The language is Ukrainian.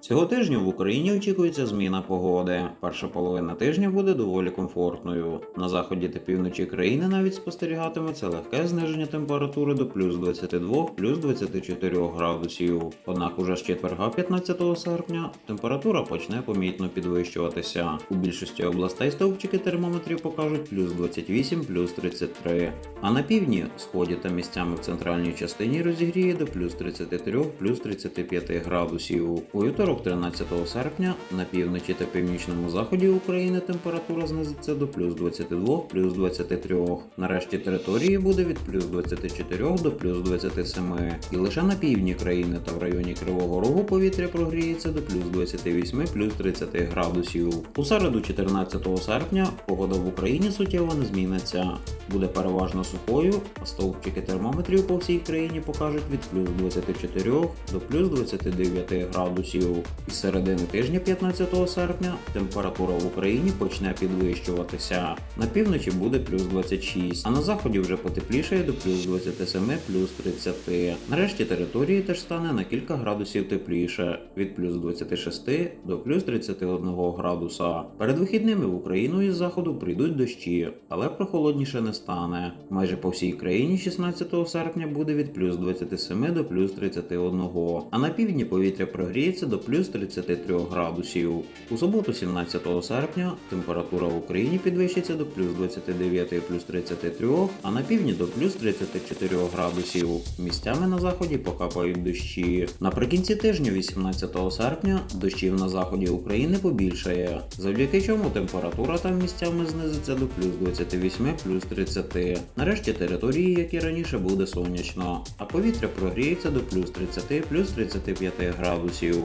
Цього тижня в Україні очікується зміна погоди. Перша половина тижня буде доволі комфортною. На заході та півночі країни навіть спостерігатиметься легке зниження температури до плюс 22, плюс 24 градусів. Однак уже з четверга 15 серпня температура почне помітно підвищуватися. У більшості областей стовпчики термометрів покажуть плюс 28, плюс 33. А на півдні, сході та місцями в центральній частині розігріє до плюс 33, плюс 35 градусів. У вівторок 13 серпня на півночі та північному заході України температура знизиться до плюс 22, плюс 23. На решті території буде від плюс 24 до плюс 27. І лише на півдні країни та в районі Кривого Рогу повітря прогріється до плюс 28, плюс 30 градусів. У середу 14 серпня погода в Україні суттєво не зміниться. Буде переважно сухою, а стовпчики термометрів по всій країні покажуть від плюс 24 до плюс 29 градусів. Із середини тижня 15 серпня температура в Україні почне підвищуватися. На півночі буде плюс 26, а на заході вже потеплішає до плюс 27, плюс 30. Нарешті території теж стане на кілька градусів тепліше від плюс 26 до плюс 31 градуса. Перед вихідними в Україну із заходу прийдуть дощі, але прохолодніше не стане. Майже по всій країні 16 серпня буде від плюс 27 до плюс 31, а на півдні повітря прогріється до плюс 33 градусів. У суботу, 17 серпня, температура в Україні підвищиться до плюс 29 плюс 33, а на півдні до плюс 34 градусів. Місцями на заході покапають дощі. Наприкінці тижня, 18 серпня, дощів на заході України побільшає, завдяки чому температура там місцями знизиться до плюс 28 плюс 30. Нарешті території, як і раніше, буде сонячно, а повітря прогріється до плюс 30 плюс 35 градусів.